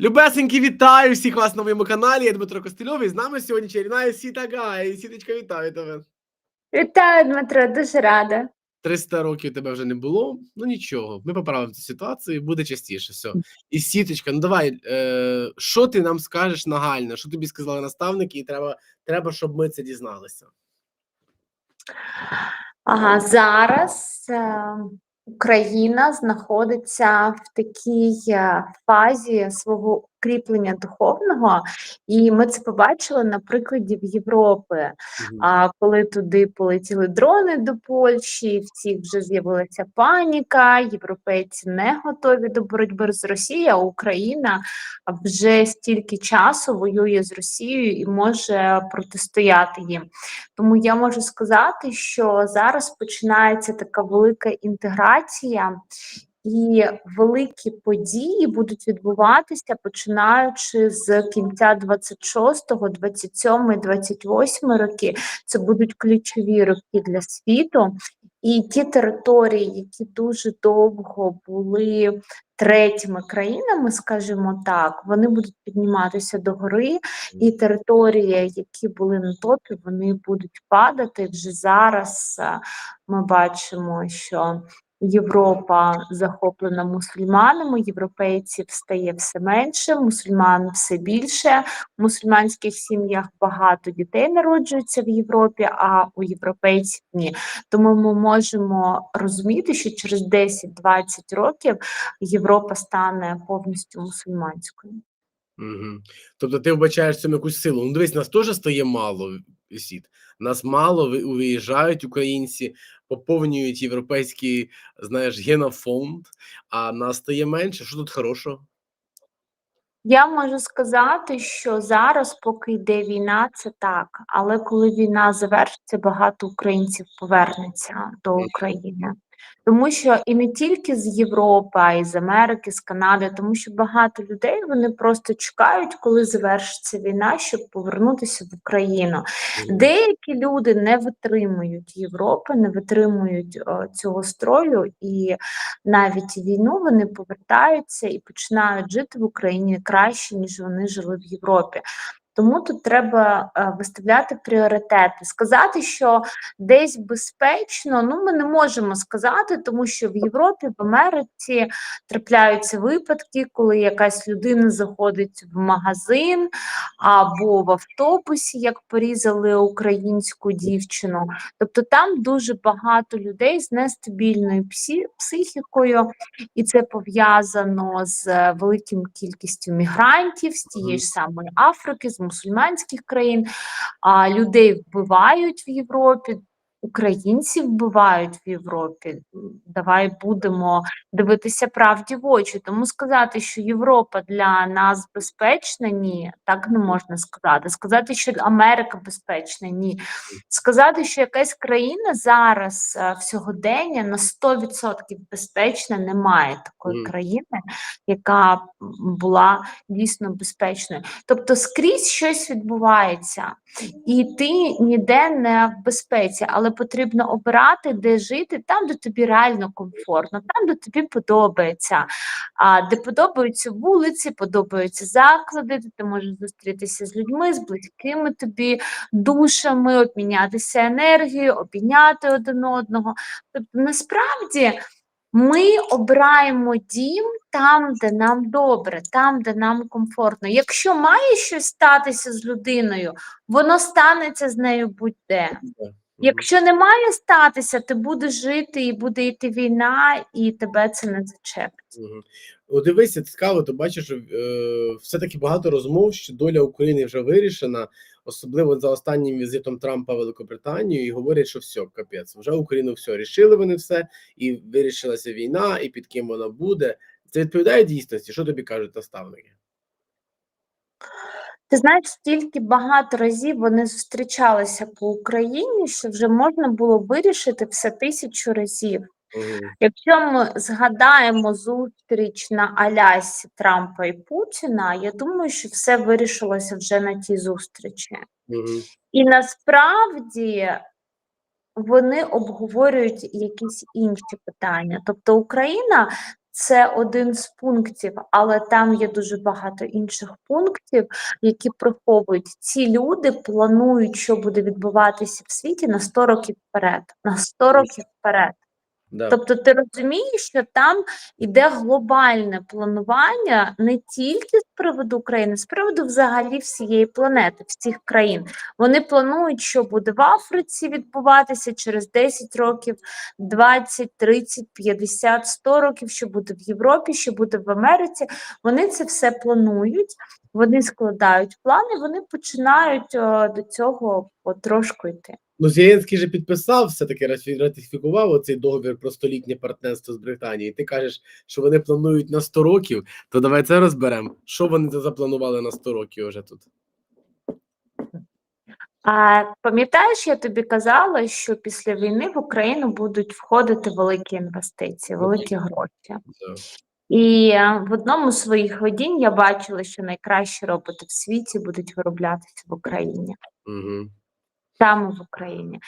Любесенькі, вітаю всіх вас на моєму каналі. Я Дмитро Костельов, і з нами сьогодні чарівна Сіта Гай. Сіточка, вітаю тебе. Вітаю, Дмитро, дуже рада. 300 років тебе вже не було. Ну нічого, ми поправимо цю ситуацію, буде частіше. Все. І сіточка, ну давай, е, що ти нам скажеш нагально? Що тобі сказали наставники, і треба, треба, щоб ми це дізналися. Ага, зараз е, Україна знаходиться в такій е, фазі свого укріплення духовного, і ми це побачили на прикладі в Європи. А коли туди полетіли дрони до Польщі, в всіх вже з'явилася паніка, європейці не готові до боротьби з Росією, а Україна вже стільки часу воює з Росією і може протистояти їм. Тому я можу сказати, що зараз починається така велика інтеграція. І великі події будуть відбуватися починаючи з кінця 26-го, 27 28 роки. Це будуть ключові роки для світу. І ті території, які дуже довго були третіми країнами, скажімо так, вони будуть підніматися догори, і території, які були на топі, вони будуть падати. Вже зараз е, ми бачимо, що Європа захоплена мусульманами, європейців стає все менше, мусульман все більше. В мусульманських сім'ях багато дітей народжується в Європі, а у європейців ні. Тому ми можемо розуміти, що через 10-20 років Європа стане повністю мусульманською. Мгм. Тобто ти вбачаєш цьому якусь силу. Ну, дивись, нас теж стає мало сіт. Нас мало ви- виїжджають українці, поповнюють європейський, знаєш, генофонд, а нас стає менше. Що тут хорошого? Я можу сказати, що зараз, поки йде війна, це так. Але коли війна завершиться, багато українців повернеться до України. Тому що і не тільки з Європи, а й з Америки, з Канади, тому що багато людей вони просто чекають, коли завершиться війна, щоб повернутися в Україну. Деякі люди не витримують Європи, не витримують о, цього строю, і навіть війну вони повертаються і починають жити в Україні краще, ніж вони жили в Європі. Тому тут треба е, виставляти пріоритети. Сказати, що десь безпечно, ну ми не можемо сказати, тому що в Європі, в Америці трапляються випадки, коли якась людина заходить в магазин або в автобусі, як порізали українську дівчину. Тобто там дуже багато людей з нестабільною психікою, і це пов'язано з е, великим кількістю мігрантів з тієї ж самої Африки, з мусульманських країн. А людей вбивають в Європі. Українців вбивають в Європі. Давай будемо дивитися правді в очі. Тому сказати, що Європа для нас безпечна, ні, так не можна сказати. Сказати, що Америка безпечна, ні. Сказати, що якась країна зараз е, в сьогодення на 100% безпечна, немає такої Мгм. країни, яка була дійсно безпечною. Тобто скрізь щось відбувається, і ти ніде не в безпеці, але потрібно обирати, де жити, там, де тобі реально комфортно, там, де тобі подобається, а де подобаються вулиці, подобаються заклади, де ти можеш зустрітися з людьми, з близькими тобі душами, обмінятися енергією, обійняти один одного. Тобто, насправді. Ми обираємо дім там, де нам добре, там, де нам комфортно. Якщо має щось статися з людиною, воно станеться з нею будь-де. Якщо не має статися, ти будеш жити і буде йти війна, і тебе це не зачепить. О, дивися, цікаво, ти бачиш, е, все-таки багато розмов, що доля України вже вирішена, особливо за останнім візитом Трампа в Великобританію, і говорять, що все, капець, вже Україну все рішили вони все, і вирішилася війна, і під ким вона буде. Це відповідає дійсності? Що тобі кажуть наставники? Ти знаєш, стільки багато разів вони зустрічалися по Україні, що вже можна було вирішити все тисячу разів. Мгм. Якщо ми згадаємо зустріч на Алясі Трампа і Путіна, я думаю, що все вирішилося вже на тій зустрічі. Мгм. І насправді вони обговорюють якісь інші питання. Тобто Україна це один з пунктів, але там є дуже багато інших пунктів, які приховують. Ці люди планують, що буде відбуватися в світі на 100 років вперед. На 100 років вперед. Да. Тобто ти розумієш, що там іде глобальне планування не тільки з приводу України, з приводу взагалі всієї планети, всіх країн. Вони планують, що буде в Африці відбуватися через 10 років, 20, 30, 50, 100 років, що буде в Європі, що буде в Америці. Вони це все планують, вони складають плани, вони починають о, до цього потрошку йти. Ну, Зеленський же підписав, все-таки ратифікував оцей договір про столітнє партнерство з Британією. Ти кажеш, що вони планують на 100 років, то давай це розберемо. Що вони запланували на 100 років вже тут? А пам'ятаєш, я тобі казала, що після війни в Україну будуть входити великі інвестиції, великі гроші. І е, в одному з своїх видінь я бачила, що найкращі роботи в світі будуть вироблятися в Україні, Угу. саме в Україні.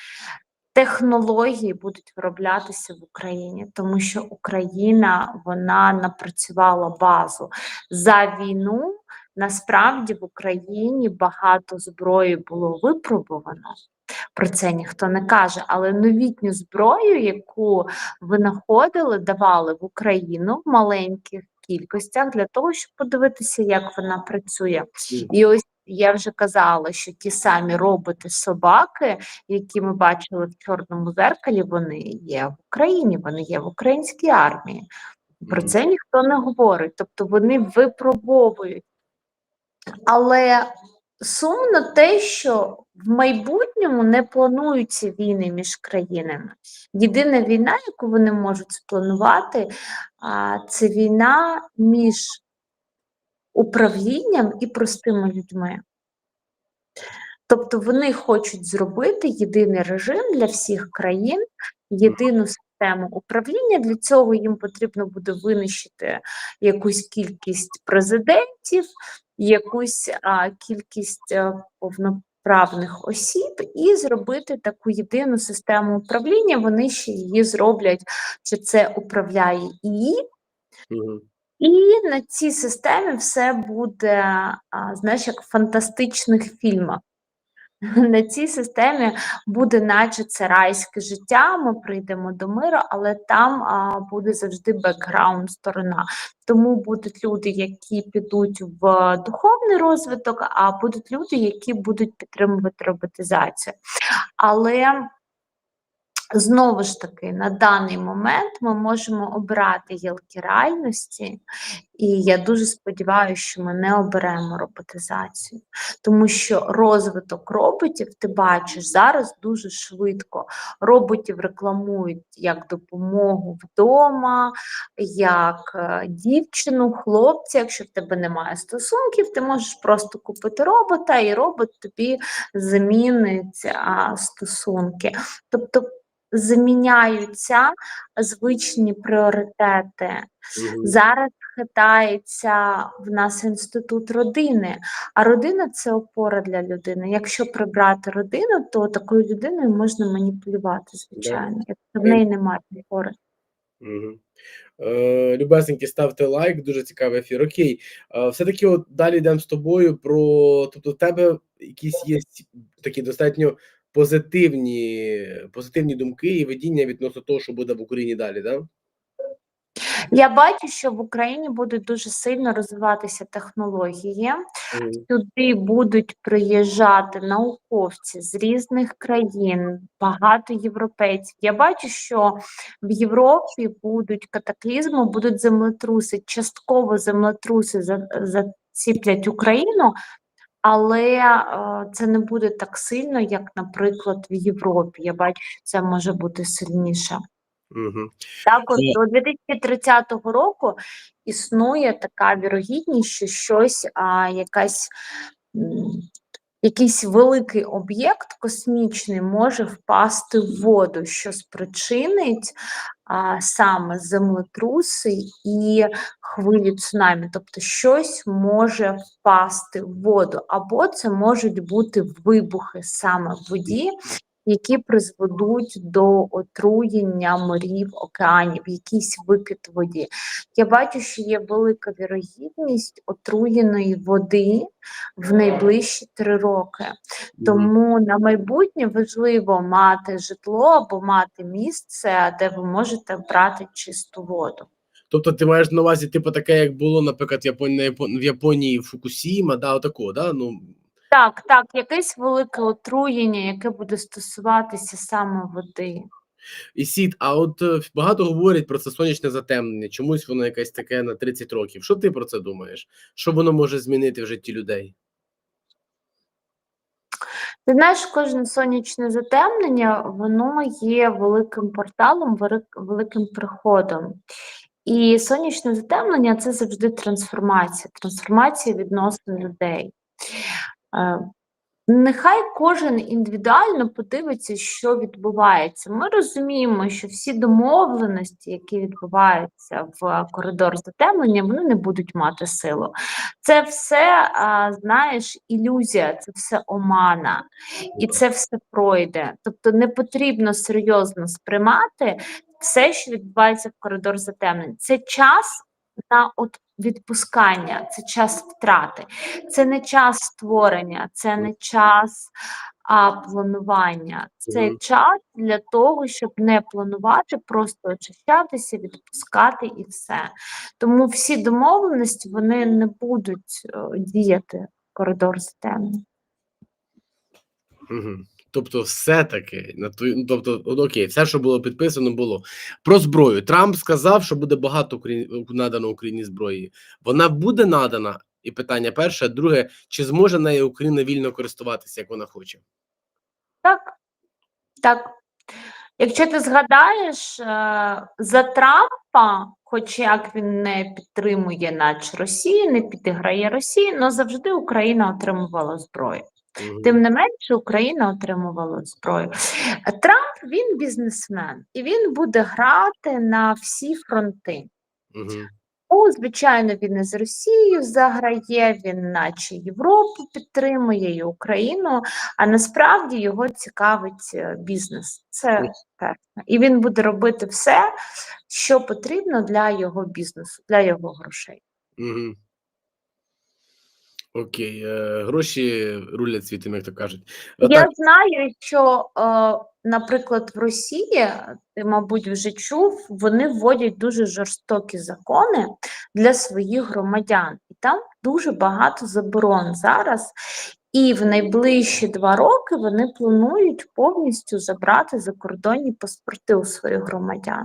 Технології будуть вироблятися в Україні, тому що Україна вона напрацювала базу за війну. Насправді в Україні багато зброї було випробувано. Про це ніхто не каже, але новітню зброю, яку винаходили, давали в Україну в маленьких кількостях для того, щоб подивитися, як вона працює. І ось я вже казала, що ті самі роботи-собаки, які ми бачили в чорному зеркалі, вони є в Україні, вони є в українській армії. Про це ніхто не говорить. Тобто вони випробовують. Але сумно те, що в майбутньому не плануються війни між країнами. Єдина війна, яку вони можуть спланувати, це війна між управлінням і простими людьми. Тобто вони хочуть зробити єдиний режим для всіх країн, єдину систему управління. Для цього їм потрібно буде винищити якусь кількість президентів, якусь а, кількість а, повноправних осіб і зробити таку єдину систему управління. Вони ще її зроблять, що це управляє її. Угу. і на цій системі все буде, а, знаєш, як в фантастичних фільмах. На цій системі буде, наче це райське життя. Ми прийдемо до миру, але там а, буде завжди бекграунд сторона. Тому будуть люди, які підуть в духовний розвиток, а будуть люди, які будуть підтримувати роботизацію. Але Знову ж таки, на даний момент ми можемо обирати гілки реальності, і я дуже сподіваюся, що ми не оберемо роботизацію, тому що розвиток роботів, ти бачиш, зараз дуже швидко роботів рекламують як допомогу вдома, як е, дівчину, хлопця. Якщо в тебе немає стосунків, ти можеш просто купити робота, і робот тобі замінить стосунки. Тобто заміняються звичні пріоритети. Угу. Зараз хитається в нас інститут родини, а родина це опора для людини. Якщо прибрати родину, то такою людиною можна маніпулювати, звичайно, якщо в неї немає опори. Угу. Е, любесенькі, ставте лайк, дуже цікавий ефір. Окей, е, все-таки от далі йдемо з тобою про. Тобто, в тебе якісь є такі достатньо позитивні, позитивні думки і видіння відносно того, що буде в Україні далі, да? Я бачу, що в Україні будуть дуже сильно розвиватися технології. Сюди будуть приїжджати науковці з різних країн, багато європейців. Я бачу, що в Європі будуть катаклізми, будуть землетруси, частково землетруси за- заціплять Україну, але е, це не буде так сильно, як, наприклад, в Європі. Я бачу, що це може бути сильніше. Мгм. Так, от до 2030 року існує така вірогідність, що щось, а, якась, якийсь великий об'єкт космічний може впасти в воду, що спричинить саме землетруси і хвилі цунамі. Тобто щось може впасти в воду, або це можуть бути вибухи саме в воді, які призведуть до отруєння морів, океанів, якийсь викид в воді. Я бачу, що є велика вірогідність отруєної води в найближчі три роки. Тому на майбутнє важливо мати житло або мати місце, де ви можете брати чисту воду. Тобто ти маєш на увазі, типу, таке, як було, наприклад, в Японії Фукусіма, да, отако, да? Ну, Так, так, якесь велике отруєння, яке буде стосуватися саме води. і сід, а от е, багато говорять про це сонячне затемнення, чомусь воно якесь таке на 30 років. Що ти про це думаєш? Що воно може змінити в житті людей? Ти знаєш, кожне сонячне затемнення, воно є великим порталом, великим приходом. І сонячне затемнення це завжди трансформація, трансформація відносно людей. Е, Нехай кожен індивідуально подивиться, що відбувається. Ми розуміємо, що всі домовленості, які відбуваються в коридор затемнення, вони не будуть мати силу. Це все, знаєш, ілюзія, це все омана, і це все пройде. Тобто не потрібно серйозно сприймати все, що відбувається в коридор затемнень. Це час на от відпускання, це час втрати, це не час створення, це не час а, планування. Це Мгм. час для того, щоб не планувати, просто очищатися, відпускати і все. Тому всі домовленості вони не будуть е, діяти коридор затемнень. Угу. Тобто, все-таки на ну, тобто, окей, все, що було підписано, було про зброю. Трамп сказав, що буде багато Україні надано Україні зброї. Вона буде надана. І питання перше, друге, чи зможе нею Україна вільно користуватися, як вона хоче? Так, так. Якщо ти згадаєш, е, за Трампа, хоч як він не підтримує, наче Росію, не підіграє Росії, але завжди Україна отримувала зброю. Тим не менше, Україна отримувала зброю. Трамп він бізнесмен, і він буде грати на всі фронти. Мгм. Ну, звичайно, він і з Росією заграє, він наче Європу підтримує і Україну, а насправді його цікавить е, бізнес. Це Мгм. І він буде робити все, що потрібно для його бізнесу, для його грошей. Угу. Окей, е, гроші рулять світом, як то кажуть. Я Отак, знаю, що, е, наприклад, в Росії, ти, мабуть, вже чув, вони вводять дуже жорстокі закони для своїх громадян, і там дуже багато заборон зараз. І в найближчі два роки вони планують повністю забрати закордонні паспорти у своїх громадян.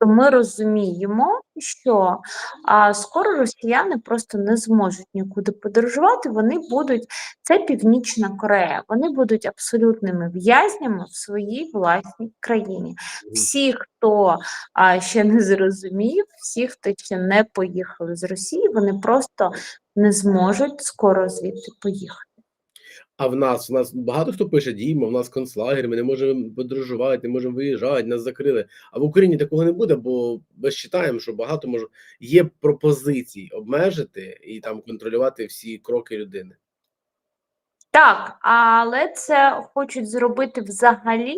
То ми розуміємо, що а, скоро росіяни просто не зможуть нікуди подорожувати. Вони будуть це Північна Корея. Вони будуть абсолютними в'язнями в своїй власній країні. Всі, хто а, ще не зрозумів, всі, хто ще не поїхали з Росії, вони просто не зможуть скоро звідти поїхати. А в нас, в нас багато хто пише Діма, в нас концлагер, ми не можемо подорожувати, не можемо виїжджати, нас закрили. А в Україні такого не буде, бо ми вважаємо, що багато може є пропозицій обмежити і там контролювати всі кроки людини. Так, але це хочуть зробити взагалі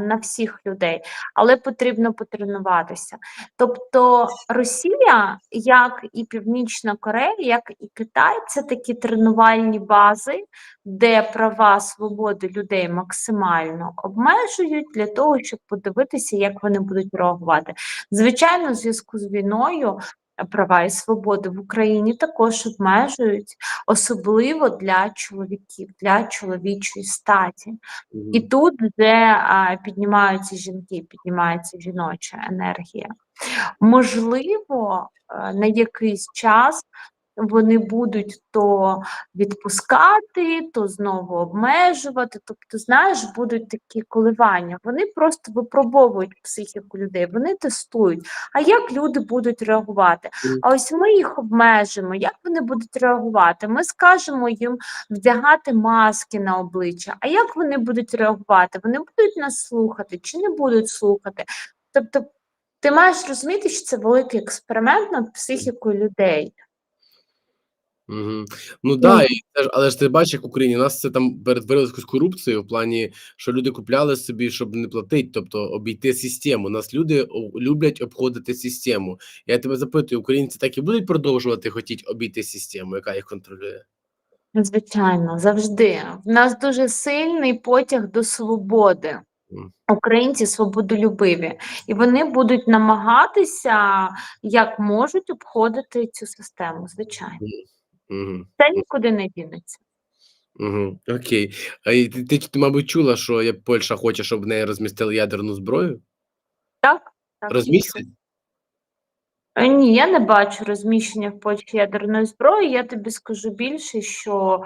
на всіх людей, але потрібно потренуватися. Тобто Росія, як і Північна Корея, як і Китай, це такі тренувальні бази, де права свободи людей максимально обмежують для того, щоб подивитися, як вони будуть реагувати. Звичайно, в зв'язку з війною. Права і свободи в Україні також обмежують, особливо для чоловіків, для чоловічої статі. І тут вже а, піднімаються жінки, піднімається жіноча енергія. Можливо, е, на якийсь час вони будуть то відпускати, то знову обмежувати. Тобто, знаєш, будуть такі коливання. Вони просто випробовують психіку людей, вони тестують. А як люди будуть реагувати? А ось ми їх обмежимо. Як вони будуть реагувати? Ми скажемо їм вдягати маски на обличчя. А як вони будуть реагувати? Вони будуть нас слухати чи не будуть слухати? Тобто, ти маєш розуміти, що це великий експеримент над психікою людей. Угу. Ну да, і це ж, але ж ти бачиш, як в Україні у нас це там перетворилось якусь корупцією в плані, що люди купляли собі, щоб не платити, тобто обійти систему. У нас люди о- люблять обходити систему. Я тебе запитую, українці так і будуть продовжувати хотіти обійти систему, яка їх контролює? Звичайно, завжди. В нас дуже сильний потяг до свободи. Мгм. Українці свободолюбиві, і вони будуть намагатися як можуть обходити цю систему. Звичайно, Угу. це нікуди не дінеться. Угу. Окей. А і ти, ти, ти, мабуть, чула, що я- Польща хоче, щоб в неї розмістили ядерну зброю? Так, так Розмістять? Е, Ні, я не бачу розміщення в Польщі ядерної зброї. Я тобі скажу більше, що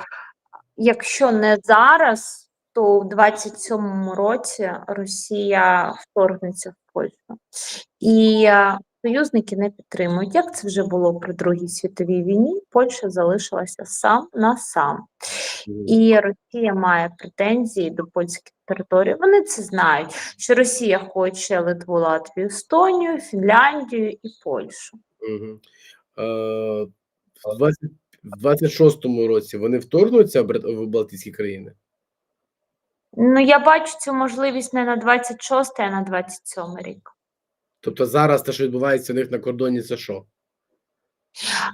якщо не зараз, то в 27-му році Росія вторгнеться в Польщу. І е, союзники не підтримують. Як це вже було при Другій світовій війні? Польща залишилася сам на сам. І Росія має претензії до польських територій. Вони це знають, що Росія хоче Литву, Латвію, Естонію, Фінляндію і Польщу. Угу. Е, в 20 в 26-му році вони вторгнуться в Балтійські країни? Ну, я бачу цю можливість не на 26, а на 27 рік. Тобто зараз те, що відбувається у них на кордоні, це що?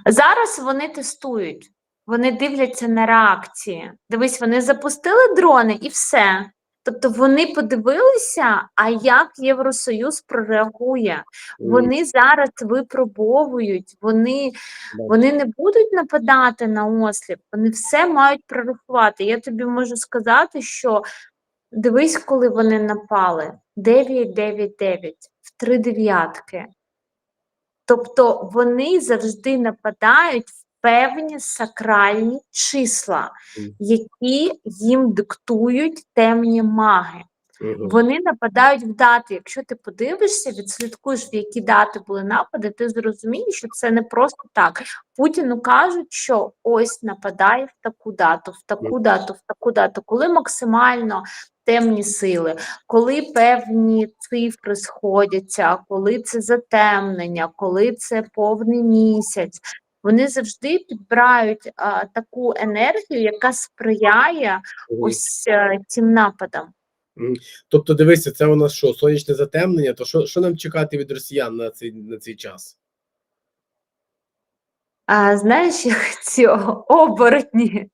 Зараз вони тестують, вони дивляться на реакції. Дивись, вони запустили дрони і все. Тобто вони подивилися, а як Євросоюз прореагує. Вони зараз випробовують, вони, вони не будуть нападати на осліп, вони все мають прорахувати. Я тобі можу сказати, що дивись, коли вони напали: 9-9-9, в три дев'ятки. Тобто вони завжди нападають в певні сакральні числа, які їм диктують темні маги. Мгм. Вони нападають в дати. Якщо ти подивишся, відслідкуєш, в які дати були напади, ти зрозумієш, що це не просто так. Путіну кажуть, що ось нападає в таку дату, в таку дату, в таку дату, коли максимально темні сили, коли певні цифри сходяться, коли це затемнення, коли це повний місяць. Вони завжди підбирають а, таку енергію, яка сприяє ось е, цим нападам. Тобто, дивися, це у нас що, сонячне затемнення, то що, що нам чекати від росіян на цей, на цей час? А знаєш, як ці оборотні,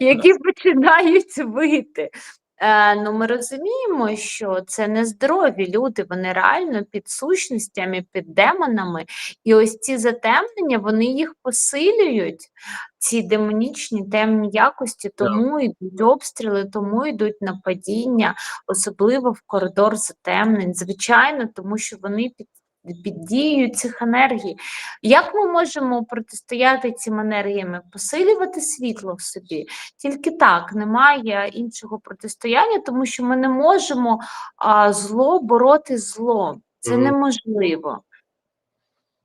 які починають вити. Е, ну, ми розуміємо, що це нездорові люди, вони реально під сущностями, під демонами. І ось ці затемнення, вони їх посилюють, ці демонічні темні якості, тому йдуть обстріли, тому йдуть нападіння, особливо в коридор затемнень. Звичайно, тому що вони під, під дією цих енергій. Як ми можемо протистояти цим енергіям? Посилювати світло в собі? Тільки так, немає іншого протистояння, тому що ми не можемо а, зло бороти злом. Це Мгм. неможливо.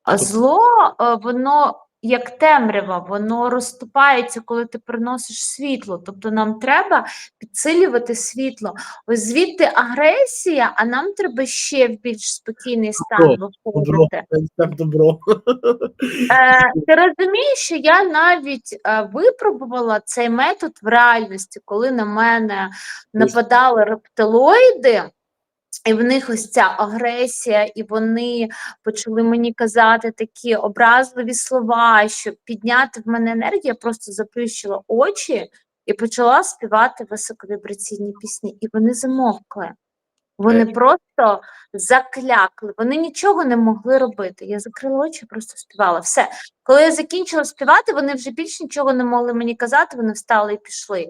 А Тобто- зло, е, воно як темрява, воно розступається, коли ти приносиш світло. Тобто нам треба підсилювати світло. Ось звідти агресія, а нам треба ще в більш спокійний стан Добро, виходити. Добро. Е, ти розумієш, що я навіть е, випробувала цей метод в реальності, коли на мене нападали рептилоїди, і в них ось ця агресія, і вони почали мені казати такі образливі слова, щоб підняти в мене енергію, я просто заплющила очі і почала співати високовібраційні пісні, і вони замовкли. Вони Е. просто заклякли, вони нічого не могли робити. Я закрила очі, просто співала. Все. Коли я закінчила співати, вони вже більш нічого не могли мені казати, вони встали і пішли.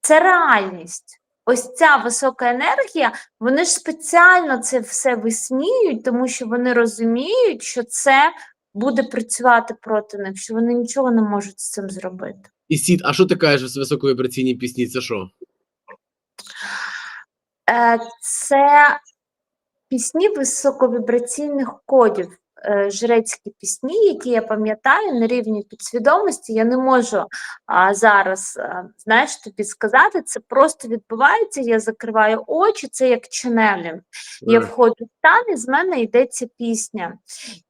Це реальність. Ось ця висока енергія, вони ж спеціально це все висміють, тому що вони розуміють, що це буде працювати проти них, що вони нічого не можуть з цим зробити. І сід, а що ти кажеш з високовібраційні пісні? Це що? Е, Це пісні високовібраційних кодів. Е, жрецькі пісні, які я пам'ятаю на рівні підсвідомості. Я не можу а, зараз, а, знаєш, тобі сказати, це просто відбувається. Я закриваю очі, це як ченелінг. Я входжу в стан, і з мене йде ця пісня.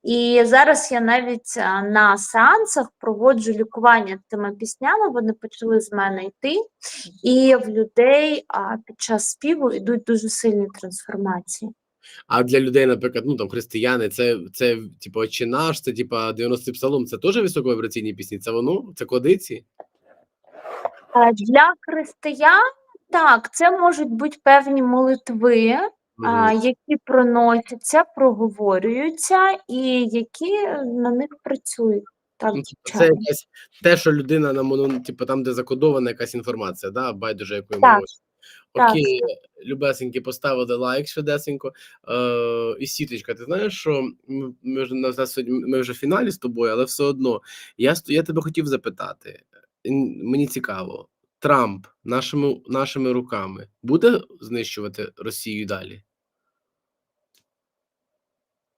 І зараз я навіть а, на сеансах проводжу лікування тими піснями, вони почали з мене йти, і в людей а, під час співу йдуть дуже сильні трансформації. А для людей, наприклад, ну там християни, це, це типу «Отче наш, це типу 90-й псалом, це теж високовібраційні кісні? Це воно? Це кладиці? А Для християн так, це можуть бути певні молитви, а, які проносяться, проговорюються і які на них працюють. Так, Ну, типу, це якась те, що людина на моно, типу, там, де закодована якась інформація, да? байдуже мовою. так, Окей, любесеньки, поставили лайк швидесенько. Е, і сіточка, ти знаєш, що ми, ми, на, сьогодні- ми вже в фіналі з тобою, але все одно. Я, я тебе хотів запитати. Мені цікаво, Трамп нашими, нашими руками буде знищувати Росію далі?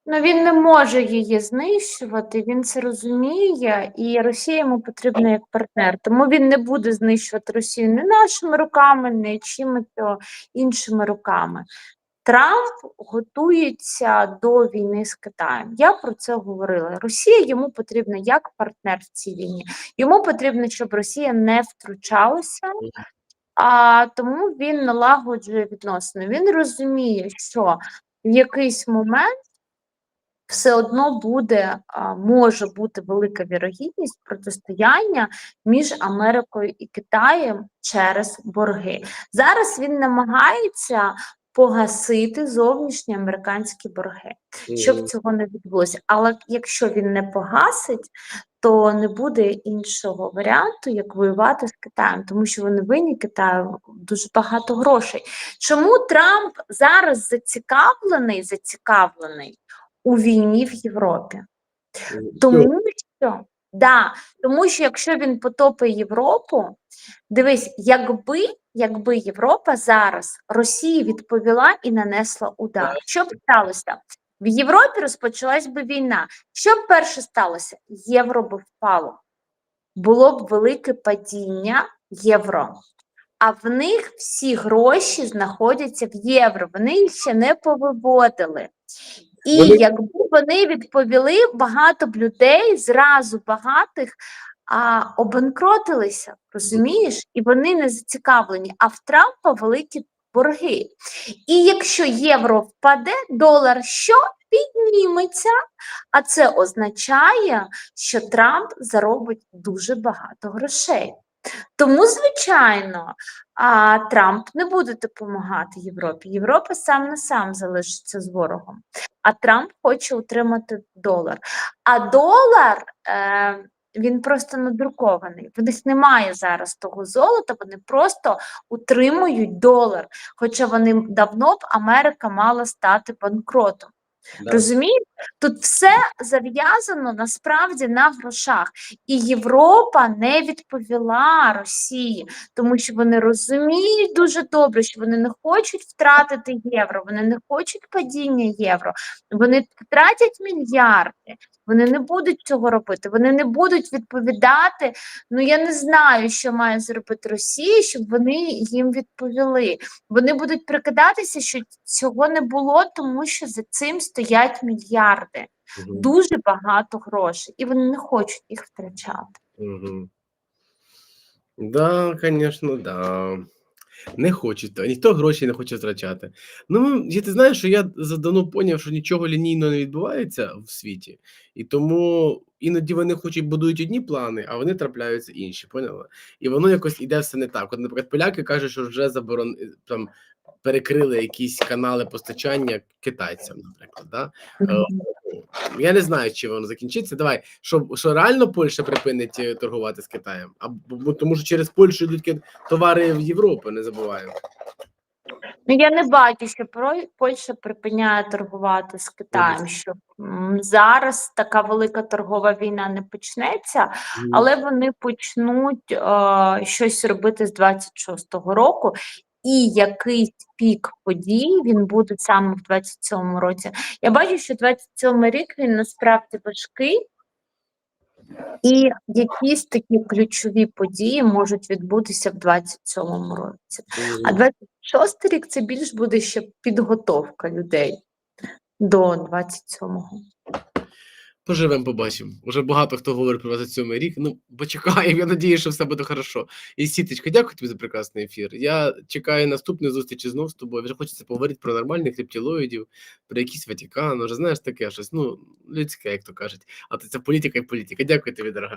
Ну, він не може її знищувати, він це розуміє, і Росія йому потрібна як партнер. Тому він не буде знищувати Росію не нашими руками, не чимось іншими руками. Трамп готується до війни з Китаєм. Я про це говорила. Росія йому потрібна як партнер в цій війні. Йому потрібно, щоб Росія не втручалася, а тому він налагоджує відносини. Він розуміє, що в якийсь момент все одно буде, може бути велика вірогідність протистояння між Америкою і Китаєм через борги. Зараз він намагається погасити зовнішні американські борги, щоб цього не відбулося. Але якщо він не погасить, то не буде іншого варіанту, як воювати з Китаєм, тому що вони винні Китаю дуже багато грошей. Чому Трамп зараз зацікавлений, зацікавлений у війні в Європі? Тому що, да, тому що якщо він потопить Європу, дивись, якби, якби Європа зараз Росії відповіла і нанесла удар, що б сталося? В Європі розпочалась би війна. Що б перше сталося? Євро би впало. Було б велике падіння євро. А в них всі гроші знаходяться в євро. Вони їх ще не повиводили. І Вони- якби вони відповіли, багато б людей зразу багатих а, обанкротилися, розумієш? І вони не зацікавлені. А в Трампа великі борги. І якщо євро впаде, долар що підніметься, а це означає, що Трамп заробить дуже багато грошей. Тому, звичайно, а, Трамп не буде допомагати Європі. Європа сам на сам залишиться з ворогом. А Трамп хоче утримати долар. А долар е, він просто надрукований. В них немає зараз того золота, вони просто утримують долар. Хоча вони давно б Америка мала стати банкротом. Да. Розумієте? Тут все зав'язано насправді на грошах. І Європа не відповіла Росії, тому що вони розуміють дуже добре, що вони не хочуть втратити євро, вони не хочуть падіння євро, вони втратять мільярди. Вони не будуть цього робити, вони не будуть відповідати. Ну я не знаю, що має зробити Росія, щоб вони їм відповіли. Вони будуть прикидатися, що цього не було, тому що за цим стоять мільярди, Мгм. дуже багато грошей, і вони не хочуть їх втрачати. Мгм. Да, конечно, да. Не хочуть, ніхто гроші не хоче втрачати. Ну, я ти знаєш, що я задавно поняв, що нічого лінійно не відбувається в світі, і тому іноді вони хочуть будують одні плани, а вони трапляються інші. Поняла? І воно якось іде все не так. От, наприклад, поляки кажуть, що вже заборон там перекрили якісь канали постачання китайцям, наприклад. Да? Я не знаю, чи воно закінчиться. Давай, що, що реально Польща припинить е, торгувати з Китаєм? А бо тому, що через Польщу йдуть товари в Європу, не забуваємо. Ну я не бачу, що Польща припиняє торгувати з Китаєм. Що зараз така велика торгова війна не почнеться, але вони почнуть е, щось робити з 26-го року. І якийсь пік подій він буде саме в 27-му році. Я бачу, що 27-й рік він насправді важкий, і якісь такі ключові події можуть відбутися в 27-му році. А 26-й рік це більш буде ще підготовка людей до 27-го. Поживемо, побачимо. Уже багато хто говорить про 27 рік. Ну, почекаємо. Я надію, що все буде хорошо. І сіточка, дякую тобі за прекрасний ефір. Я чекаю наступної зустрічі знов з тобою. Вже хочеться поговорити про нормальних рептилоїдів, про якийсь Ватікан. Вже знаєш таке щось. Ну, людське, як то кажуть. А то це політика і політика. Дякую тобі, дорога.